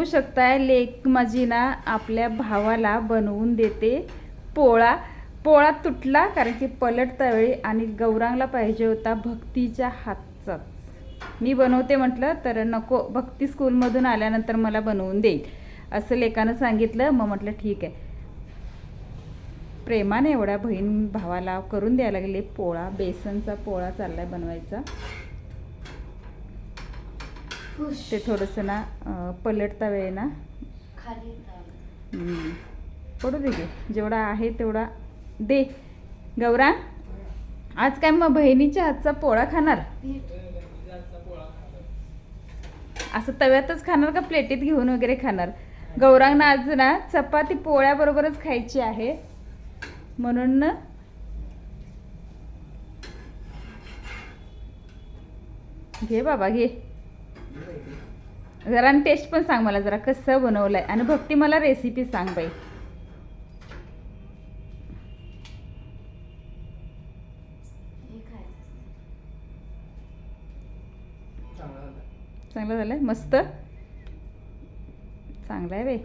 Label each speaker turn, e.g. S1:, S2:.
S1: बघू शकताय लेक माझी ना आपल्या भावाला बनवून देते. पोळा पोळा तुटला कारण की पलटता वेळी आणि गौरांगला पाहिजे होता भक्तीच्या हातचाच. मी बनवते म्हटलं तर नको भक्ती स्कूलमधून आल्यानंतर मला बनवून देईल. असं लेकानं सांगितलं मग म्हटलं ठीक आहे. प्रेमाने एवढ्या बहीण भावाला करून द्यायला लागले पोळा बेसनचा पोळा चाललाय बनवायचा. ते थोडंसं ना पलटता वेळी ना पडू दे गे. जेवढा आहे तेवढा दे. गौरा आज काय मग बहिणीच्या हातचा पोळा खाणार? असं तव्यातच खाणार का प्लेटीत घेऊन वगैरे खाणार? गौरांना आज ना चपाती पोळ्याबरोबरच खायची आहे. म्हणून ना घे बाबा घे. जरा टेस्ट पण सांग मला जरा कसं बनवलंय? आणि भक्ती मला रेसिपी सांग बाई. चांगलं झालंय? मस्त? चांगलं आहे बाई.